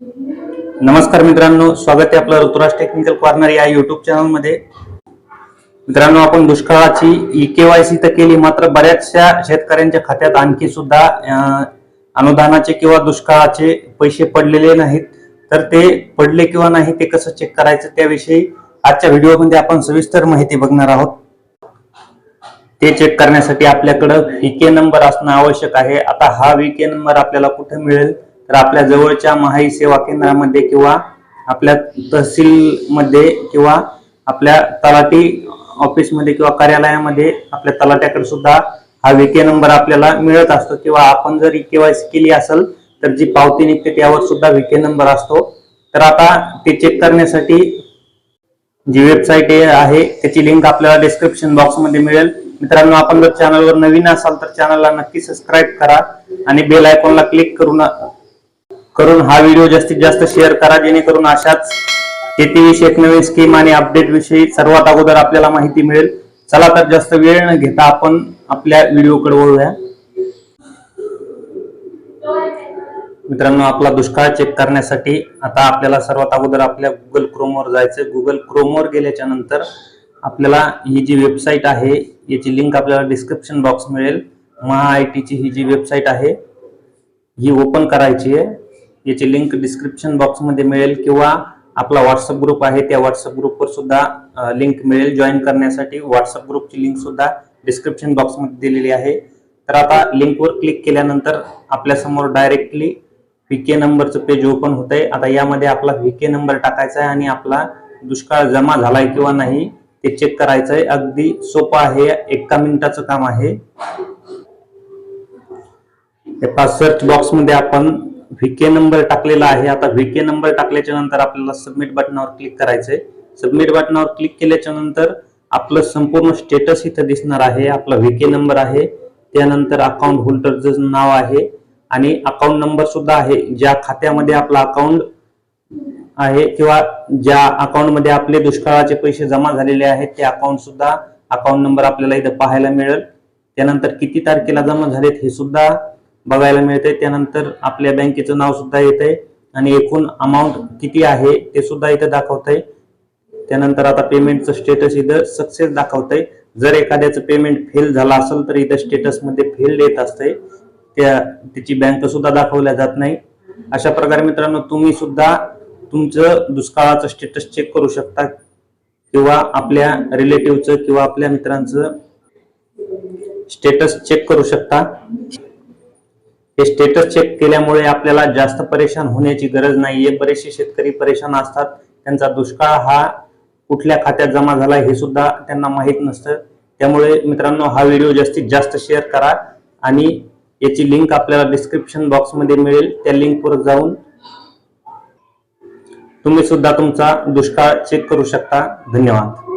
नमस्कार मित्रांनो स्वागत आहे आपलं ऋतुराज टेक्निकल कॉर्नर या युट्यूब चॅनलमध्ये मित्रांनो आपण दुष्काळाची ई केवायसी तर केली मात्र बऱ्याचशा शेतकऱ्यांच्या खात्यात आणखी सुद्धा अनुदानाचे किंवा दुष्काळाचे पैसे पडलेले नाहीत. तर ते पडले किंवा नाही ते कसं चेक करायचं त्याविषयी आजच्या व्हिडिओमध्ये आपण सविस्तर माहिती बघणार आहोत. ते चेक करण्यासाठी आपल्याकडं व्हीके नंबर असणं आवश्यक आहे. आता हा व्हीके नंबर आपल्याला कुठे मिळेल? तर आपल्या जवळच्या महाई सेवा केंद्रामध्ये किंवा आपल्या तहसीलमध्ये किंवा आपल्या तलाठी ऑफिसमध्ये किंवा कार्यालयामध्ये आपल्या तलाट्याकडे सुद्धा हा व्हीके नंबर आपल्याला मिळत असतो. किंवा आपण जर केवायसी केली असेल तर जी पावती निघते त्यावर सुद्धा व्हीके नंबर असतो. तर आता ते चेक करण्यासाठी जी वेबसाईट आहे त्याची लिंक आपल्याला डिस्क्रिप्शन बॉक्समध्ये मिळेल. मित्रांनो आपण जर चॅनलवर नवीन असाल तर चॅनलला नक्की सबस्क्राईब करा आणि बेल आयकॉनला क्लिक करून करून हा व्हिडिओ जास्तीत जास्त शेअर करा जेणेकरून अशाच शेतीविषयी एक नवीन स्कीम आणि अपडेट विषयी सर्वात अगोदर आपल्याला माहिती मिळेल. चला तर जास्त वेळ न घेता आपण आपल्या व्हिडिओकडे वळूया. मित्रांनो आपला दुष्काळ चेक करण्यासाठी आता आपल्याला सर्वात अगोदर आपल्या गुगल क्रोमवर जायचं गुगल क्रोमवर गेल्याच्यानंतर आपल्याला ही जी वेबसाईट आहे याची लिंक आपल्याला डिस्क्रिप्शन बॉक्स मिळेल. महा आय टीची ही जी वेबसाईट आहे ही ओपन करायची आहे. याची लिंक डिस्क्रिप्शन बॉक्समध्ये मिळेल किंवा आपला व्हॉट्सअप ग्रुप आहे त्या व्हॉट्सअप ग्रुपवर सुद्धा लिंक मिळेल जॉईन करण्यासाठी. व्हॉट्सअप ग्रुपची लिंक सुद्धा डिस्क्रिप्शन बॉक्समध्ये दिलेली आहे. तर आता लिंकवर क्लिक केल्यानंतर आपल्यासमोर डायरेक्टली व्हीके नंबरचं पेज ओपन होत आहे आता यामध्ये आपला व्हीके नंबर टाकायचा आहे आणि आपला दुष्काळ जमा झालाय किंवा नाही ते चेक करायचं आहे अगदी सोपं आहे. एका मिनिटाचं काम आहे. सर्च बॉक्समध्ये आपण व्हीके नंबर टाकलेला आहे. आता व्हीके नंबर टाकल्याच्या नंतर आपल्याला सबमिट बटनावर क्लिक करायचंय. सबमिट बटनावर क्लिक केल्याच्यानंतर आपलं संपूर्ण स्टेटस इथं दिसणार आहे. आपला व्हीके नंबर आहे. त्यानंतर अकाउंट होल्डरचं नाव आहे. आणि अकाउंट नंबर सुद्धा आहे. ज्या खात्यामध्ये आपला अकाउंट आहे किंवा ज्या अकाउंटमध्ये आपले दुष्काळाचे पैसे जमा झालेले आहेत ते अकाउंट सुद्धा अकाउंट नंबर आपल्याला इथं पाहायला मिळेल. त्यानंतर किती तारखेला जमा झालेत हे सुद्धा बघायला मिळते त्यानंतर आपल्या बँकेचं नाव सुद्धा येत आहे आणि एकूण अमाऊंट किती आहे ते सुद्धा इथं दाखवत आहे त्यानंतर आता पेमेंटचं स्टेटस इथं सक्सेस दाखवत आहे जर एखाद्याचं पेमेंट फेल झालं असेल तर इथं स्टेटसमध्ये फेल येत असते त्या त्याची बँक सुद्धा दाखवल्या जात नाही. अशा प्रकारे मित्रांनो तुम्ही सुद्धा तुमचं दुष्काळाचं स्टेटस चेक करू शकता. किंवा आपल्या रिलेटिव्हचं किंवा आपल्या मित्रांचं स्टेटस चेक करू शकता. हे स्टेटस चेक केल्यामुळे आपल्याला जास्त परेशान होण्याची गरज नाहीये. बरेचसे शेतकरी परेशान असतात. त्यांचा दुष्काळ हा कुठल्या खात्यात जमा झाला हे सुद्धा त्यांना माहीत नसतं. त्यामुळे मित्रांनो हा व्हिडिओ जास्तीत जास्त शेअर करा आणि याची लिंक आपल्याला डिस्क्रिप्शन बॉक्समध्ये मिळेल. त्या लिंकवर जाऊन तुम्ही सुद्धा तुमचा दुष्काळ चेक करू शकता. धन्यवाद.